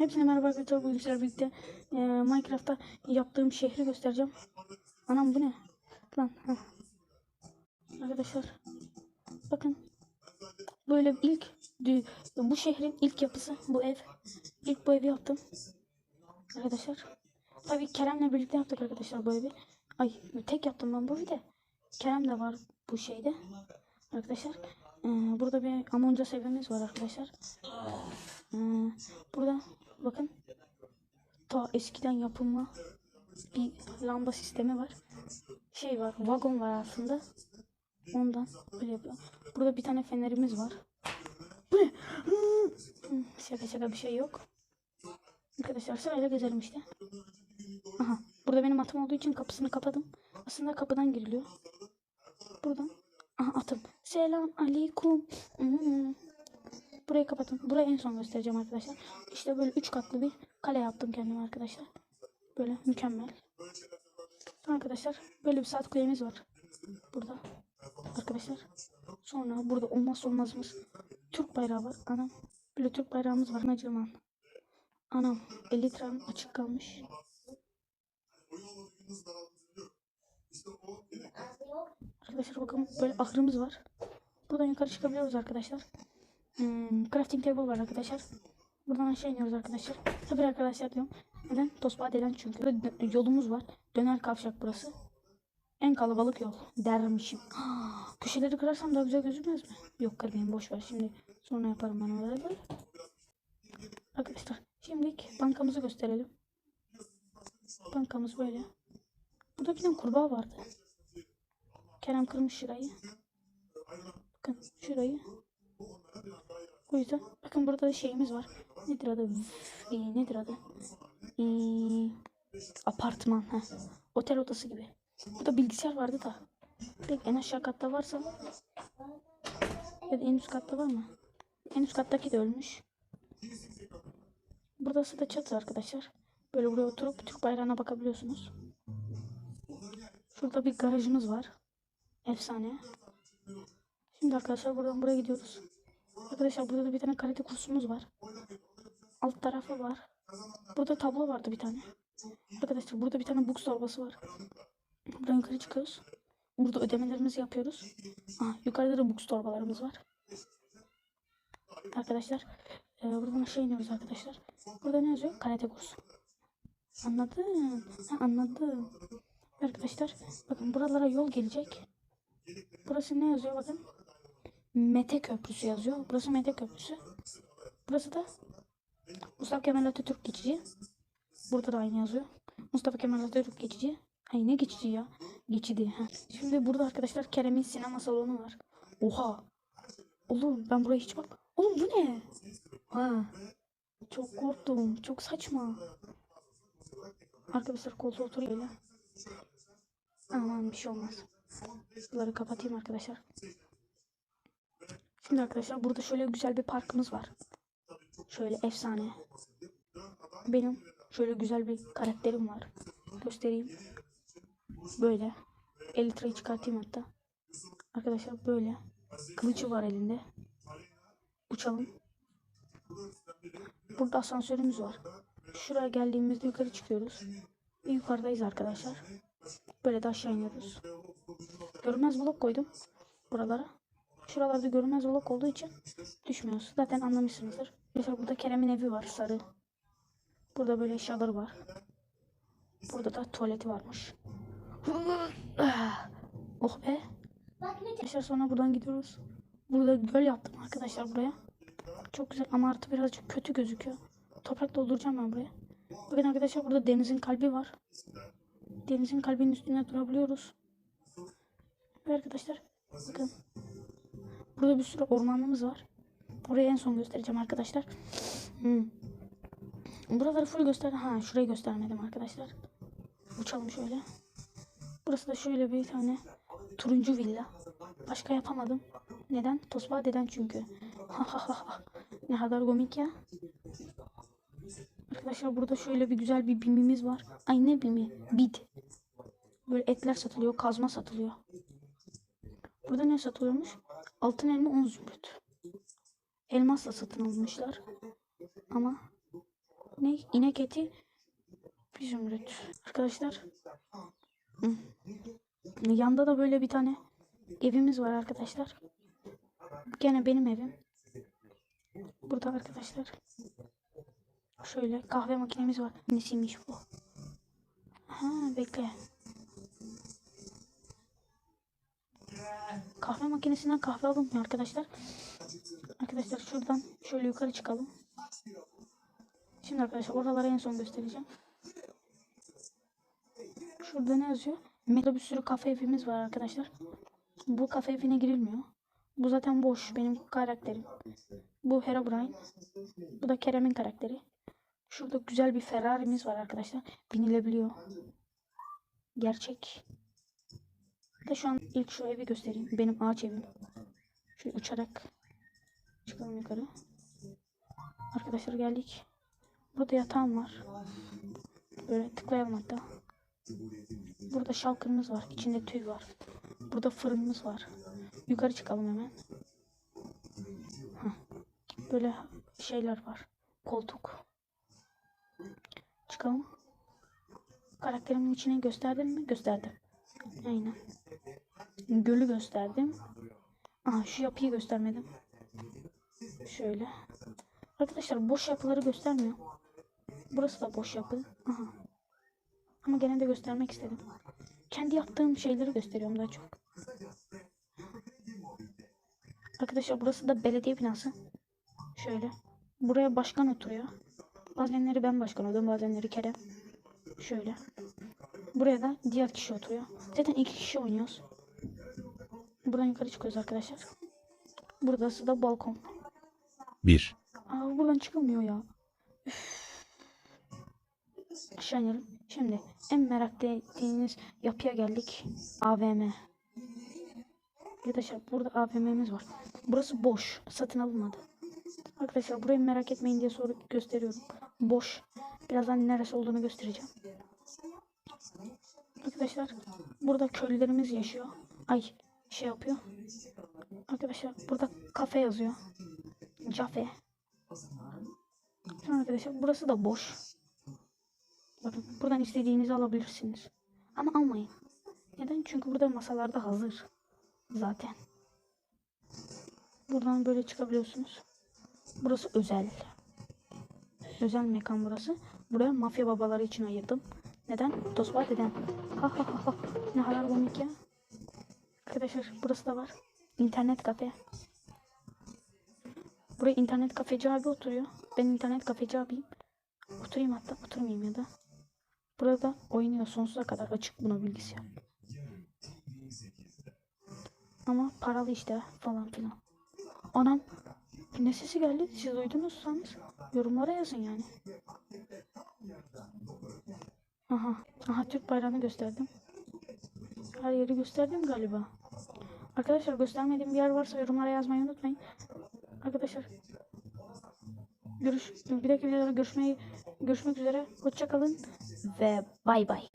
Hepsine merhaba arkadaşlar. Sizlerle birlikte e, Minecraft'ta yaptığım şehri göstereceğim. Anam bu ne? Lan. heh. Arkadaşlar. Bakın. Böyle ilk bu şehrin ilk yapısı bu ev. İlk bu evi yaptım. Arkadaşlar. Tabii Kerem'le birlikte yaptık arkadaşlar bu evi. Ay tek yaptım ben bu evi de. Kerem de var bu şeyde. Arkadaşlar. e, burada bir Among Us evimiz var arkadaşlar. Ee, burada bakın ta eskiden yapılma bir lamba sistemi var. Şey var, vagon var aslında. Ondan böyle yapıyor. Burada bir tane fenerimiz var. Bu ne? Hmm, Şaka şaka bir şey yok. Arkadaşlar sırayla gezelim işte. Aha. Burada benim atım olduğu için kapısını kapadım. Aslında kapıdan giriliyor. Buradan. Aha atım. Selam aleyküm. Hmm. Burayı kapatın. Burayı en son göstereceğim arkadaşlar. İşte böyle üç katlı bir kale yaptım kendime arkadaşlar. Böyle mükemmel. Arkadaşlar böyle bir saat kulemiz var. Burada. Arkadaşlar. Sonra burada olmazsa olmazımız Türk bayrağı var. Anam. Böyle Türk bayrağımız var. Acıman. Anam. 50 litrem açık kalmış. Arkadaşlar bakın böyle ahırımız var. Buradan yukarı çıkabiliyoruz arkadaşlar. Hmm, crafting table var arkadaşlar. Buradan aşağı iniyoruz arkadaşlar. Tabii arkadaşlar diyorum. Neden? Tosbağa delen çünkü. Burada yolumuz var. Döner kavşak burası. En kalabalık yol dermişim. Köşeleri kırarsam daha güzel gözükmez mi? Yok kırmayayım boş ver. Şimdi sonra yaparım ben oraları. Arkadaşlar şimdilik bankamızı gösterelim. Bankamız böyle. Burada bir tane kurbağa vardı. Kerem kırmış şurayı. Bakın şurayı. O yüzden bakın burada da şeyimiz var. Nedir adı? Ee, nedir adı? Ee, apartman. Heh. Otel odası gibi. Burada bilgisayar vardı da. Peki en aşağı katta varsa ya da en üst katta var mı? En üst kattaki de ölmüş. Burası da çatı arkadaşlar. Böyle buraya oturup Türk bayrağına bakabiliyorsunuz. Şurada bir garajımız var. Efsane. Şimdi arkadaşlar buradan buraya gidiyoruz. Arkadaşlar burada da bir tane karate kursumuz var. Alt tarafı var. Burada tablo vardı bir tane. Arkadaşlar burada bir tane book torbası var. Buradan yukarı çıkıyoruz. Burada ödemelerimizi yapıyoruz. Aha, yukarıda da book torbalarımız var. Arkadaşlar e, buradan aşağı iniyoruz arkadaşlar. Burada ne yazıyor? Karate kursu. Anladım. Ha, anladım. Arkadaşlar bakın buralara yol gelecek. Burası ne yazıyor bakın. Mete Köprüsü yazıyor. Burası Mete Köprüsü. Burası da Mustafa Kemal Atatürk geçici. Burada da aynı yazıyor. Mustafa Kemal Atatürk geçici. Ay ne geçici ya? Geçidi. Ha. Şimdi burada arkadaşlar Kerem'in sinema salonu var. Oha. Oğlum ben buraya hiç bak. Oğlum bu ne? Ha. Çok korktum. Çok saçma. Arkadaşlar koltuğa oturuyor öyle. Aman bir şey olmaz. Bunları kapatayım arkadaşlar. Şimdi arkadaşlar burada şöyle güzel bir parkımız var. Şöyle efsane. Benim şöyle güzel bir karakterim var. Göstereyim. Böyle. Elitra'yı çıkartayım hatta. Arkadaşlar böyle. Kılıcı var elinde. Uçalım. Burada asansörümüz var. Şuraya geldiğimizde yukarı çıkıyoruz. Yukarıdayız arkadaşlar. Böyle de aşağı iniyoruz. Görünmez blok koydum buralara. Şuralarda görünmez blok olduğu için düşmüyoruz. Zaten anlamışsınızdır. Mesela burada Kerem'in evi var sarı. Burada böyle eşyaları var. Burada da tuvaleti varmış. oh be. Arkadaşlar sonra buradan gidiyoruz. Burada göl yaptım arkadaşlar buraya. Çok güzel ama artı birazcık kötü gözüküyor. Toprak dolduracağım ben buraya. Bakın arkadaşlar burada denizin kalbi var. Denizin kalbinin üstünde durabiliyoruz. Ve arkadaşlar bakın. Burada bir sürü ormanımız var. Orayı en son göstereceğim arkadaşlar. Hmm. Buraları full göster. Ha şurayı göstermedim arkadaşlar. Uçalım şöyle. Burası da şöyle bir tane turuncu villa. Başka yapamadım. Neden? Tosba deden çünkü. ne kadar komik ya. Arkadaşlar burada şöyle bir güzel bir bimimiz var. Ay ne bimi? Bid. Böyle etler satılıyor, kazma satılıyor. Burada ne satılıyormuş? Altın elma 10 zümrüt. Elmasla satın almışlar. ama ne inek eti bir zümrüt. Arkadaşlar hı. yanda da böyle bir tane evimiz var arkadaşlar. Gene benim evim. Burada arkadaşlar. Şöyle kahve makinemiz var. Nesiymiş bu? Ha bekle. Kahve makinesinden kahve alınmıyor arkadaşlar. Arkadaşlar şuradan şöyle yukarı çıkalım. Şimdi arkadaşlar oraları en son göstereceğim. Şurada ne yazıyor? Meta bir sürü kafe evimiz var arkadaşlar. Bu kafe evine girilmiyor. Bu zaten boş benim karakterim. Bu Herobrine. Bu da Kerem'in karakteri. Şurada güzel bir Ferrari'miz var arkadaşlar. Binilebiliyor. Gerçek. De şu an ilk şu evi göstereyim. Benim ağaç evim. Şöyle uçarak çıkalım yukarı. Arkadaşlar geldik. Burada yatağım var. Böyle tıklayalım hatta. Burada şalkırımız var. İçinde tüy var. Burada fırınımız var. Yukarı çıkalım hemen. Böyle şeyler var. Koltuk. Çıkalım. Karakterimin içine gösterdim mi? Gösterdim. Aynen. Gölü gösterdim. Aha şu yapıyı göstermedim. Şöyle. Arkadaşlar boş yapıları göstermiyor. Burası da boş yapı. Aha. Ama gene de göstermek istedim. Kendi yaptığım şeyleri gösteriyorum daha çok. Arkadaşlar burası da belediye binası. Şöyle. Buraya başkan oturuyor. Bazenleri ben başkan oluyorum. Bazenleri Kerem. Şöyle. Buraya da diğer kişi oturuyor. Zaten iki kişi oynuyoruz. Buradan yukarı çıkıyoruz arkadaşlar. Burası da balkon. 1. Aa buradan çıkılmıyor ya. Üf. Aşağı inelim. Şimdi en merak ettiğiniz yapıya geldik. AVM. Arkadaşlar burada AVM'miz var. Burası boş. Satın alınmadı. Arkadaşlar burayı merak etmeyin diye soru gösteriyorum. Boş. Birazdan neresi olduğunu göstereceğim. Arkadaşlar burada köylülerimiz yaşıyor. Ay şey yapıyor. Arkadaşlar burada kafe yazıyor. Cafe. Sonra arkadaşlar burası da boş. Bakın buradan istediğinizi alabilirsiniz. Ama almayın. Neden? Çünkü burada masalarda hazır. Zaten. Buradan böyle çıkabiliyorsunuz. Burası özel. Özel mekan burası. Buraya mafya babaları için ayırdım. Neden? Tosba deden. Ha ha ha ha. Ne kadar komik ya. Arkadaşlar burası da var. İnternet kafe. Buraya internet kafeci abi oturuyor. Ben internet kafeci abiyim. Oturayım hatta oturmayayım ya da. Burada oynuyor sonsuza kadar açık buna bilgisayar. Ama paralı işte falan filan. Anam ne sesi geldi? Siz duydunuzsanız yorumlara yazın yani. Aha. Aha Türk bayrağını gösterdim. Her yeri gösterdim galiba. Arkadaşlar göstermediğim bir yer varsa yorumlara yazmayı unutmayın. Arkadaşlar görüş bir dahaki videoda görüşmeyi görüşmek üzere. Hoşça kalın ve bay bay.